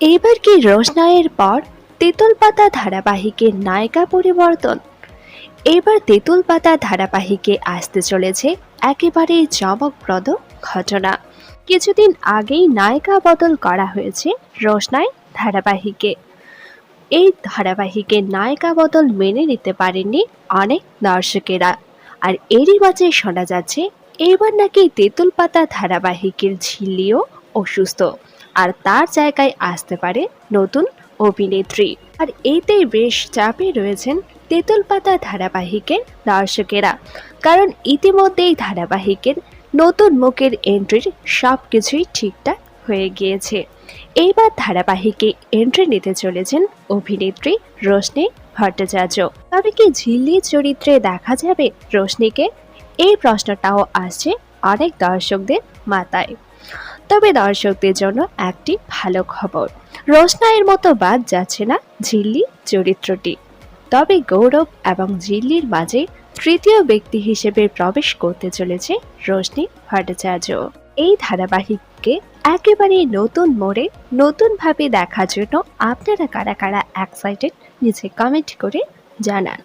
এইবার কি রোশনাইয়ের পর তেঁতুল পাতা ধারাবাহিকের নায়িকা পরিবর্তন? এবার তেঁতুল পাতা ধারাবাহিকে আসতে চলেছে একেবারে চমকপ্রদ ঘটনা। কিছুদিন আগেই নায়িকা বদল করা হয়েছে রোশনাই ধারাবাহিকে। এই ধারাবাহিকের নায়িকা বদল মেনে নিতে পারেননি অনেক দর্শকেরা। আর এরই মাঝে শোনা যাচ্ছে এবার নাকি তেঁতুল পাতা ধারাবাহিকের ঝিল্লিও অসুস্থ। আর তার জায়গায় আসতে পারে নতুন অভিনেত্রী। আর এতেই বেশ চাপে রয়েছেন তেঁতুল পাতা ধারাবাহিকের দর্শকেরা। কারণ ইতিমধ্যেই ধারাবাহিকের নতুন মুখের এন্ট্রির সব কিছুই ঠিকঠাক হয়ে গিয়েছে। এইবার ধারাবাহিকে এন্ট্রি নিতে চলেছেন অভিনেত্রী রোশনি ভট্টাচার্য। তবে কি ঝিল্লি চরিত্রে দেখা যাবে রোশনিকে? এই প্রশ্নটাও আসছে অনেক দর্শকদের মাথায়। তবে দর্শকদের জন্য একটি ভালো খবর। রোশনাইয়ের মতো বাদ যাচ্ছে না ঝিল্লি চরিত্রটি। তবে গৌরব এবং ঝিল্লির মাঝে তৃতীয় ব্যক্তি হিসেবে প্রবেশ করতে চলেছে রোশনি ভট্টাচার্য। এই ধারাবাহিককে একেবারে নতুন মোড়ে নতুনভাবে দেখার জন্য আপনারা কারা কারা এক্সাইটেড নিচে কমেন্ট করে জানান।